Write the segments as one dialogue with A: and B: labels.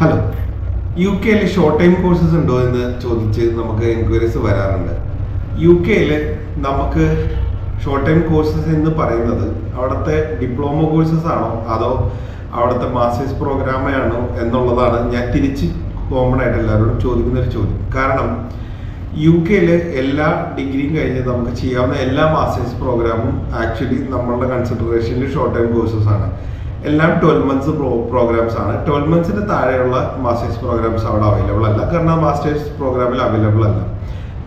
A: Hello U കെയിൽ short time courses ഉണ്ടോ എന്ന് ചോദിച്ച് നമുക്ക് എൻക്വയറീസ് വരാറുണ്ട്. യു കെയിൽ നമുക്ക് ഷോർട്ട് ടൈം കോഴ്സസ് എന്ന് പറയുന്നത് അവിടുത്തെ ഡിപ്ലോമ കോഴ്സസ് ആണോ? അതോ അവിടുത്തെ മാസ്റ്റേഴ്സ് പ്രോഗ്രാമാണോ എന്നുള്ളതാണ് ഞാൻ തിരിച്ച് കോമൺ ആയിട്ട് എല്ലാവരോടും ചോദിക്കുന്ന ഒരു ചോദ്യം. കാരണം യു കെയിൽ എല്ലാ ഡിഗ്രിയും കഴിഞ്ഞ് നമുക്ക് ചെയ്യാവുന്ന എല്ലാ മാസ്റ്റേഴ്സ് പ്രോഗ്രാമും ആക്ച്വലി നമ്മളുടെ കൺസിഡറേഷനിൽ ഷോർട്ട് ടൈം കോഴ്സസ് ആണ്. എല്ലാം ട്വൽവ് മന്ത്സ് പ്രോഗ്രാംസ് ആണ്. ട്വൽവ് മന്ത്സിന് താഴെയുള്ള മാസ്റ്റേഴ്സ് പ്രോഗ്രാംസ് അവിടെ അവൈലബിൾ അല്ല. കാരണം മാസ്റ്റേഴ്സ് പ്രോഗ്രാമിൽ അവൈലബിൾ അല്ല.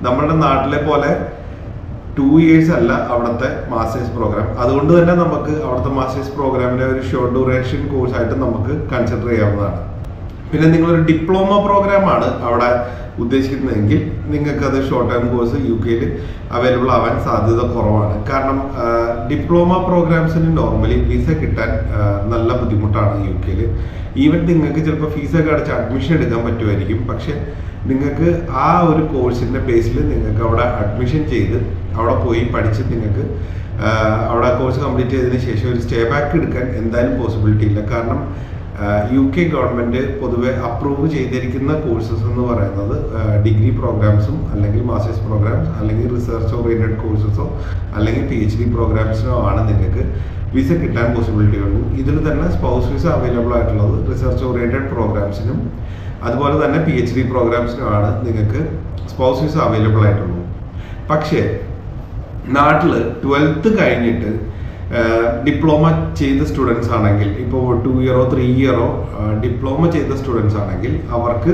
A: നമ്മുടെ നാട്ടിലെ പോലെ ടു ഇയേഴ്സ് അല്ല അവിടുത്തെ മാസ്റ്റേഴ്സ് പ്രോഗ്രാം അതുകൊണ്ട് തന്നെ നമുക്ക് അവിടുത്തെ മാസ്റ്റേഴ്സ് പ്രോഗ്രാമിനെ ഒരു ഷോർട്ട് ഡ്യൂറേഷൻ കോഴ്സായിട്ട് നമുക്ക് കൺസിഡർ ചെയ്യാവുന്നതാണ്. പിന്നെ നിങ്ങളൊരു ഡിപ്ലോമ പ്രോഗ്രാമാണ് അവിടെ ഉദ്ദേശിക്കുന്നതെങ്കിൽ നിങ്ങൾക്ക് അത് ഷോർട്ട് ടൈം കോഴ്സ് യു കെയിൽ അവൈലബിൾ ആവാൻ സാധ്യത കുറവാണ്. കാരണം ഡിപ്ലോമ പ്രോഗ്രാംസിന് നോർമലി വിസ കിട്ടാൻ നല്ല ബുദ്ധിമുട്ടാണ് യു കെയിൽ ഈവൻ നിങ്ങൾക്ക് ചിലപ്പോൾ ഫീസൊക്കെ അടച്ച് അഡ്മിഷൻ എടുക്കാൻ പറ്റുമായിരിക്കും. പക്ഷെ നിങ്ങൾക്ക് ആ ഒരു കോഴ്സിന്റെ ബേസിൽ നിങ്ങൾക്ക് അവിടെ അഡ്മിഷൻ ചെയ്ത് അവിടെ പോയി പഠിച്ച് നിങ്ങൾക്ക് അവിടെ കോഴ്സ് കംപ്ലീറ്റ് ചെയ്തതിന് ശേഷം ഒരു സ്റ്റേ ബാക്ക് എടുക്കാൻ എന്തായാലും പോസിബിലിറ്റി ഇല്ല. കാരണം യു കെ ഗവൺമെന്റ് പൊതുവെ അപ്രൂവ് ചെയ്തിരിക്കുന്ന കോഴ്സസ് എന്ന് പറയുന്നത് ഡിഗ്രി പ്രോഗ്രാംസും അല്ലെങ്കിൽ മാസ്റ്റേഴ്സ് പ്രോഗ്രാംസ് അല്ലെങ്കിൽ റിസർച്ച് ഓറിയന്റഡ് കോഴ്സസോ അല്ലെങ്കിൽ പി എച്ച് ഡി പ്രോഗ്രാംസിനോ ആണ് നിങ്ങൾക്ക് വിസ കിട്ടാൻ പോസിബിലിറ്റി ഉള്ളൂ. ഇതിൽ തന്നെ സ്പൗസ് വിസ അവൈലബിൾ ആയിട്ടുള്ളത് റിസർച്ച് ഓറിയന്റഡ് പ്രോഗ്രാംസിനും അതുപോലെ തന്നെ പി എച്ച് ഡി പ്രോഗ്രാംസിനുമാണ് നിങ്ങൾക്ക് സ്പൗസ് വിസ അവൈലബിൾ ആയിട്ടുള്ളൂ. പക്ഷേ നാട്ടിൽ ട്വൽത്ത് കഴിഞ്ഞിട്ട് ഡിപ്ലോമ ചെയ്ത സ്റ്റുഡൻസ് ആണെങ്കിൽ ഇപ്പോൾ ടു ഇയറോ ത്രീ ഇയറോ ഡിപ്ലോമ ചെയ്ത സ്റ്റുഡൻസ് ആണെങ്കിൽ അവർക്ക്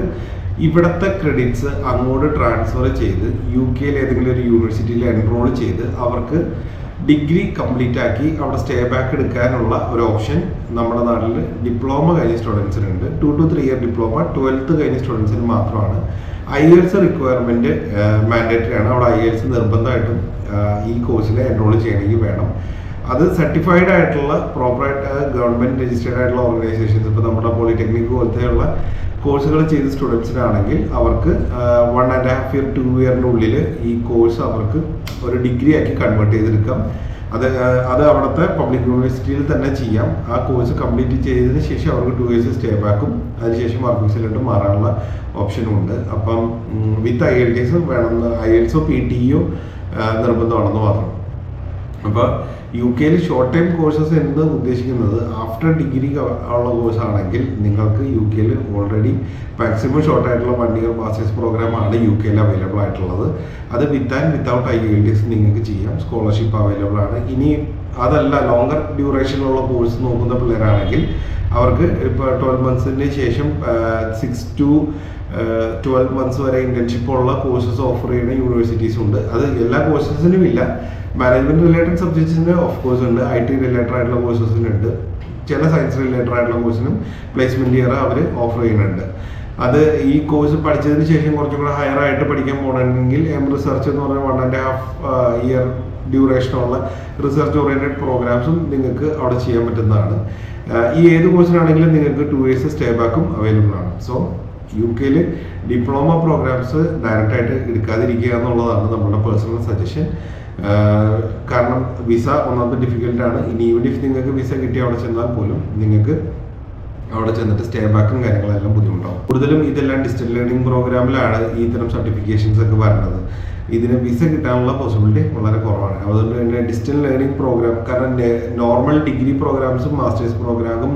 A: ഇവിടുത്തെ ക്രെഡിറ്റ്സ് അങ്ങോട്ട് ട്രാൻസ്ഫർ ചെയ്ത് യു കെയിൽ ഏതെങ്കിലും ഒരു യൂണിവേഴ്സിറ്റിയിൽ എൻറോൾ ചെയ്ത് അവർക്ക് ഡിഗ്രി കംപ്ലീറ്റ് ആക്കി അവിടെ സ്റ്റേ ബാക്ക് എടുക്കാനുള്ള ഒരു ഓപ്ഷൻ നമ്മുടെ നാട്ടിൽ ഡിപ്ലോമ കഴിഞ്ഞ സ്റ്റുഡൻസിനുണ്ട്. Two two three year diploma twelfth കഴിഞ്ഞ സ്റ്റുഡൻസിന് മാത്രമാണ്. ഐ എൽസ് റിക്വയർമെന്റ് മാൻഡേറ്ററി ആണ്. അവിടെ ഐ എൽസ് നിർബന്ധമായിട്ടും ഈ കോഴ്സിൽ എൻറോൾ ചെയ്യണമെങ്കിൽ വേണം. അത് സർട്ടിഫൈഡ് ആയിട്ടുള്ള പ്രോപ്പറായിട്ട് ഗവൺമെന്റ് രജിസ്റ്റേഡ് ആയിട്ടുള്ള ഓർഗനൈസേഷൻസ് ഇപ്പോൾ നമ്മുടെ പോളിടെക്നിക് പോലത്തെയുള്ള കോഴ്സുകൾ ചെയ്ത സ്റ്റുഡൻസിനാണെങ്കിൽ അവർക്ക് one and half year to ഇയറിന്റെ ഉള്ളിൽ ഈ കോഴ്സ് അവർക്ക് ഒരു ഡിഗ്രി ആക്കി കൺവേർട്ട് ചെയ്തെടുക്കാം. അത് അത് അവിടുത്തെ പബ്ലിക് യൂണിവേഴ്സിറ്റിയിൽ തന്നെ ചെയ്യാം. ആ കോഴ്സ് കംപ്ലീറ്റ് ചെയ്തതിന് ശേഷം അവർക്ക് ടു ഇയേഴ്സ് സ്റ്റേ ബാക്കും. അതിനുശേഷം വർക്ക് വിസയിലോട്ട് മാറാനുള്ള ഓപ്ഷനും ഉണ്ട്. അപ്പം with I L T S വേണമെന്ന് ഐ എൽസോ പി ടി ടിയോ നിർബന്ധമാണെന്ന് മാത്രം. അപ്പോൾ യു കെയിൽ ഷോർട്ട് ടൈം കോഴ്സസ് എന്ന് ഉദ്ദേശിക്കുന്നത് ആഫ്റ്റർ ഡിഗ്രി ഉള്ള കോഴ്സ് ആണെങ്കിൽ നിങ്ങൾക്ക് യു കെയിൽ ഓൾറെഡി മാക്സിമം ഷോർട്ട് ആയിട്ടുള്ള ഇയർ മാസ്റ്റേഴ്സ് പ്രോഗ്രാം ആണ് യു കെയിൽ അവൈലബിൾ ആയിട്ടുള്ളത്. അത് with and without I L T S നിങ്ങൾക്ക് ചെയ്യാം. സ്കോളർഷിപ്പ് അവൈലബിൾ ആണ്. ഇനി അതല്ല ലോങ്ങർ ഡ്യൂറേഷനിലുള്ള കോഴ്സ് നോക്കുന്ന പിള്ളേരാണെങ്കിൽ അവർക്ക് ഇപ്പോൾ ട്വൽവ് മന്ത്സിന് ശേഷം സിക്സ് ടു ട്വൽവ് മന്ത്സ് വരെ ഇന്റേൺഷിപ്പ് ഉള്ള കോഴ്സസ് ഓഫർ ചെയ്യുന്ന യൂണിവേഴ്സിറ്റീസ് ഉണ്ട്. അത് എല്ലാ കോഴ്സസിനും ഇല്ല. മാനേജ്മെന്റ് റിലേറ്റഡ് സബ്ജക്ട്സിന് ഓഫ് കോഴ്സ് ഉണ്ട്. ഐ ടി റിലേറ്റഡ് ആയിട്ടുള്ള കോഴ്സസിന് ഉണ്ട്. ചില സയൻസ് റിലേറ്റഡ് ആയിട്ടുള്ള കോഴ്സിനും പ്ലേസ്മെന്റ് ഇയർ അവർ ഓഫർ ചെയ്യുന്നുണ്ട്. അത് ഈ കോഴ്സ് പഠിച്ചതിന് ശേഷം കുറച്ചും കൂടെ ഹയർ ആയിട്ട് പഠിക്കാൻ പോകണമെങ്കിൽ എം റിസർച്ച് എന്ന് പറഞ്ഞ വൺ ആൻഡ് ഹാഫ് ഇയർ ഡ്യൂറേഷനുള്ള റിസർച്ച് ഓറിയന്റഡ് പ്രോഗ്രാംസും നിങ്ങൾക്ക് അവിടെ ചെയ്യാൻ പറ്റുന്നതാണ്. ഈ ഏത് കോഴ്സിനാണെങ്കിലും നിങ്ങൾക്ക് ടു ഇയേഴ്സ് സ്റ്റേ ബാക്കും അവൈലബിൾ ആണ്. സോ യു കെയിൽ ഡിപ്ലോമ പ്രോഗ്രാംസ് ഡയറക്റ്റായിട്ട് എടുക്കാതിരിക്കുക എന്നുള്ളതാണ് നമ്മുടെ പേഴ്സണൽ സജഷൻ. കാരണം വിസ ഒന്നാമത്തെ ഡിഫിക്കൽട്ട് ആണ് ഇനി ഈവൻ ഇഫ് നിങ്ങൾക്ക് വിസ കിട്ടി അവിടെ ചെന്നാൽ പോലും നിങ്ങൾക്ക് അവിടെ ചെന്നിട്ട് സ്റ്റേ ബാക്കും കാര്യങ്ങളെല്ലാം ബുദ്ധിമുട്ടാവും. കൂടുതലും ഇതെല്ലാം ഡിസ്റ്റൻസ് ലേണിംഗ് പ്രോഗ്രാമിലാണ് ഈ തരം സർട്ടിഫിക്കേഷൻസ് ഒക്കെ വരുന്നത് ഇതിന് വിസ കിട്ടാനുള്ള പോസിബിലിറ്റി വളരെ കുറവാണ്. അതുകൊണ്ട് തന്നെ ഡിസ്റ്റൻസ് ലേണിംഗ് പ്രോഗ്രാം കാരണം നോർമൽ ഡിഗ്രി പ്രോഗ്രാംസും മാസ്റ്റേഴ്സ് പ്രോഗ്രാമും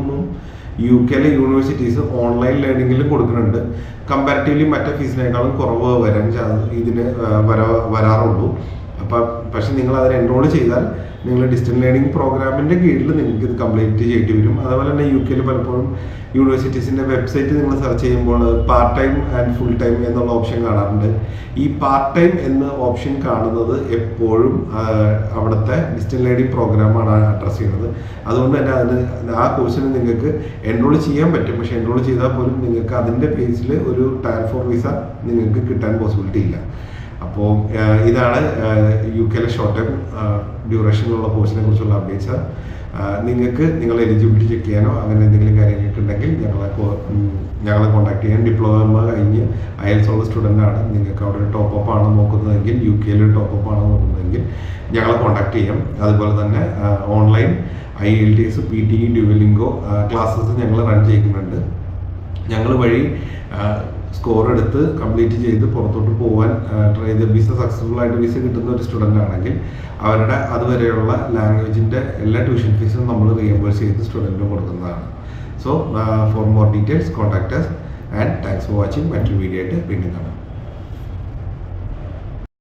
A: യു കെയിലെ യൂണിവേഴ്സിറ്റീസ് ഓൺലൈൻ ലേണിങ്ങിൽ കൊടുക്കുന്നുണ്ട്. കമ്പാരിറ്റീവ്ലി മറ്റേ ഫീസിനേക്കാളും കുറവ് വരാൻ ഇതിന് വരാ വരാറുള്ളൂ. അപ്പം പക്ഷെ നിങ്ങൾ അതിൽ എൻറോൾ ചെയ്താൽ നിങ്ങൾ ഡിസ്റ്റൻസ് ലേണിംഗ് പ്രോഗ്രാമിന്റെ കീഴിൽ നിങ്ങൾക്ക് ഇത് കംപ്ലീറ്റ് ചെയ്യേണ്ടി വരും. അതുപോലെ തന്നെ യു കെയിൽ പലപ്പോഴും യൂണിവേഴ്സിറ്റീസിന്റെ വെബ്സൈറ്റ് നിങ്ങൾ സെർച്ച് ചെയ്യുമ്പോൾ part time and full time എന്നുള്ള ഓപ്ഷൻ കാണാറുണ്ട്. ഈ പാർട്ട് ടൈം എന്ന ഓപ്ഷൻ കാണുന്നത് എപ്പോഴും അവിടുത്തെ ഡിസ്റ്റൻസ് ലേണിംഗ് പ്രോഗ്രാമാണ് അഡ്രസ് ചെയ്യുന്നത്. അതുകൊണ്ട് തന്നെ അതിന് ആ കോഴ്സിന് നിങ്ങൾക്ക് എൻറോൾ ചെയ്യാൻ പറ്റും. പക്ഷെ എൻറോൾ ചെയ്താൽ പോലും നിങ്ങൾക്ക് അതിന്റെ പേജിൽ ഒരു ടയർ ഫോർ വിസ നിങ്ങൾക്ക് കിട്ടാൻ പോസിബിലിറ്റി ഇല്ല. അപ്പോൾ ഇതാണ് യു കെയിലെ ഷോർട്ട് ടൈം ഡ്യൂറേഷനുള്ള കോഴ്സിനെ കുറിച്ചുള്ള അപ്ഡേറ്റ്സ് നിങ്ങൾക്ക് നിങ്ങൾ എലിജിബിലിറ്റി ചെക്ക് ചെയ്യാനോ അങ്ങനെ എന്തെങ്കിലും കാര്യങ്ങളൊക്കെ ഉണ്ടെങ്കിൽ ഞങ്ങളെ ഞങ്ങളെ കോൺടാക്ട് ചെയ്യാൻ ഡിപ്ലോമ കഴിഞ്ഞ് അയൽസ് ഉള്ള ആണ്. നിങ്ങൾക്ക് അവിടെ ഒരു ടോപ്പ് അപ്പ് ആണ് നോക്കുന്നതെങ്കിൽ യു കെയിൽ ഒരു ടോപ്പ് അപ്പ് ആണ് നോക്കുന്നതെങ്കിൽ ഞങ്ങളെ കോൺടാക്ട് ചെയ്യാം. അതുപോലെ തന്നെ online I L T S P T Duolingo classes ഞങ്ങൾ റൺ ചെയ്യുന്നുണ്ട് ഞങ്ങൾ വഴി സ്കോർ എടുത്ത് കംപ്ലീറ്റ് ചെയ്ത് പുറത്തോട്ട് പോകാൻ ട്രൈ ചെയ്ത് വിസ സക്സസ്ഫുൾ ആയിട്ട് വിസ കിട്ടുന്ന ഒരു സ്റ്റുഡന്റ് ആണെങ്കിൽ അവരുടെ അതുവരെയുള്ള ലാംഗ്വേജിന്റെ എല്ലാ ട്യൂഷൻ ഫീസും നമ്മൾ റീഎംബേഴ്സ് ചെയ്ത് സ്റ്റുഡന്റിന് കൊടുക്കുന്നതാണ്. So for more details contact and thanks for watching മറ്റൊരു വീഡിയോ ആയിട്ട് വീണ്ടും കാണാം.